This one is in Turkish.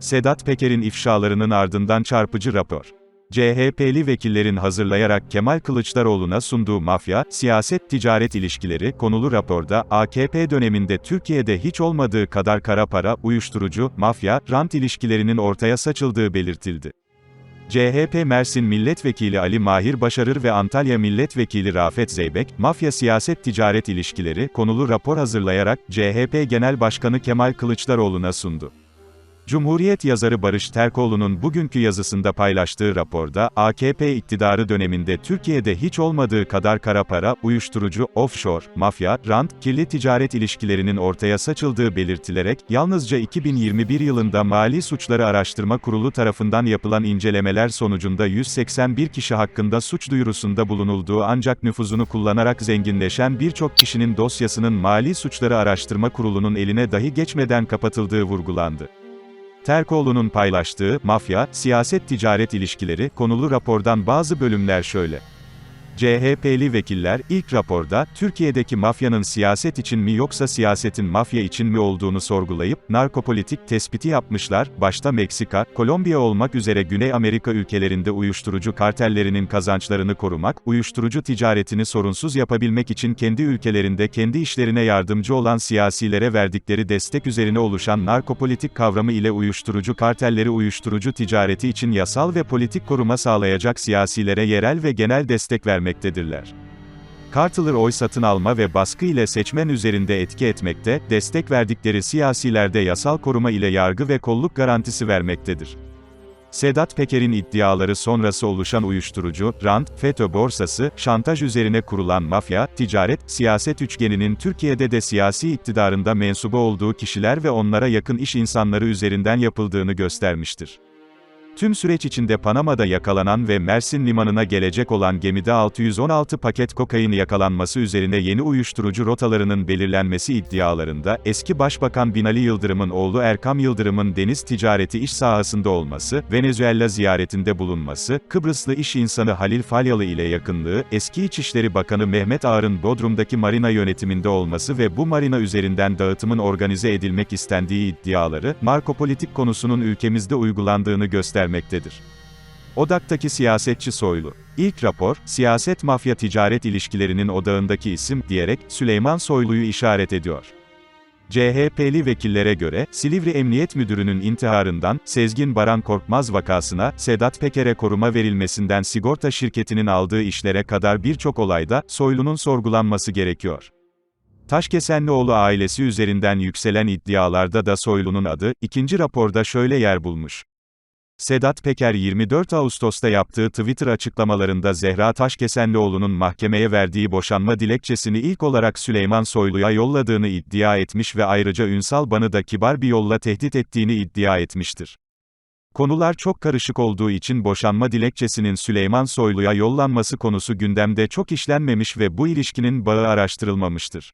Sedat Peker'in ifşalarının ardından çarpıcı rapor. CHP'li vekillerin hazırlayarak Kemal Kılıçdaroğlu'na sunduğu mafya, siyaset ticaret ilişkileri konulu raporda, AKP döneminde Türkiye'de hiç olmadığı kadar kara para, uyuşturucu, mafya, rant ilişkilerinin ortaya saçıldığı belirtildi. CHP Mersin Milletvekili Ali Mahir Başarır ve Antalya Milletvekili Rafet Zeybek, mafya siyaset ticaret ilişkileri konulu rapor hazırlayarak CHP Genel Başkanı Kemal Kılıçdaroğlu'na sundu. Cumhuriyet yazarı Barış Terkoğlu'nun bugünkü yazısında paylaştığı raporda, AKP iktidarı döneminde Türkiye'de hiç olmadığı kadar kara para, uyuşturucu, offshore, mafya, rant, kirli ticaret ilişkilerinin ortaya saçıldığı belirtilerek, yalnızca 2021 yılında Mali Suçları Araştırma Kurulu tarafından yapılan incelemeler sonucunda 181 kişi hakkında suç duyurusunda bulunulduğu ancak nüfuzunu kullanarak zenginleşen birçok kişinin dosyasının Mali Suçları Araştırma Kurulu'nun eline dahi geçmeden kapatıldığı vurgulandı. Terkoğlu'nun paylaştığı, mafya, siyaset ticaret ilişkileri, konulu rapordan bazı bölümler şöyle. CHP'li vekiller, ilk raporda, Türkiye'deki mafyanın siyaset için mi yoksa siyasetin mafya için mi olduğunu sorgulayıp, narkopolitik tespiti yapmışlar, başta Meksika, Kolombiya olmak üzere Güney Amerika ülkelerinde uyuşturucu kartellerinin kazançlarını korumak, uyuşturucu ticaretini sorunsuz yapabilmek için kendi ülkelerinde kendi işlerine yardımcı olan siyasilere verdikleri destek üzerine oluşan narkopolitik kavramı ile uyuşturucu kartelleri uyuşturucu ticareti için yasal ve politik koruma sağlayacak siyasilere yerel ve genel destek vermektedirler. Carteler oy satın alma ve baskı ile seçmen üzerinde etki etmekte, destek verdikleri siyasilerde yasal koruma ile yargı ve kolluk garantisi vermektedir. Sedat Peker'in iddiaları sonrası oluşan uyuşturucu, rant, FETÖ borsası, şantaj üzerine kurulan mafya, ticaret, siyaset üçgeninin Türkiye'de de siyasi iktidarında mensubu olduğu kişiler ve onlara yakın iş insanları üzerinden yapıldığını göstermiştir. Tüm süreç içinde Panama'da yakalanan ve Mersin limanına gelecek olan gemide 616 paket kokain yakalanması üzerine yeni uyuşturucu rotalarının belirlenmesi iddialarında, eski Başbakan Binali Yıldırım'ın oğlu Erkam Yıldırım'ın deniz ticareti iş sahasında olması, Venezuela ziyaretinde bulunması, Kıbrıslı iş insanı Halil Falyalı ile yakınlığı, eski İçişleri Bakanı Mehmet Ağar'ın Bodrum'daki marina yönetiminde olması ve bu marina üzerinden dağıtımın organize edilmek istendiği iddiaları, narkopolitik konusunun ülkemizde uygulandığını göstermektedir vermektedir. Odak'taki siyasetçi Soylu. İlk rapor, siyaset mafya ticaret ilişkilerinin odağındaki isim, diyerek, Süleyman Soylu'yu işaret ediyor. CHP'li vekillere göre, Silivri Emniyet Müdürü'nün intiharından, Sezgin Baran Korkmaz vakasına, Sedat Peker'e koruma verilmesinden sigorta şirketinin aldığı işlere kadar birçok olayda, Soylu'nun sorgulanması gerekiyor. Taşkesenlioğlu ailesi üzerinden yükselen iddialarda da Soylu'nun adı, ikinci raporda şöyle yer bulmuş. Sedat Peker 24 Ağustos'ta yaptığı Twitter açıklamalarında Zehra Taşkesenlioğlu'nun mahkemeye verdiği boşanma dilekçesini ilk olarak Süleyman Soylu'ya yolladığını iddia etmiş ve ayrıca Ünsal Ban'ı da kibar bir yolla tehdit ettiğini iddia etmiştir. Konular çok karışık olduğu için boşanma dilekçesinin Süleyman Soylu'ya yollanması konusu gündemde çok işlenmemiş ve bu ilişkinin bağı araştırılmamıştır.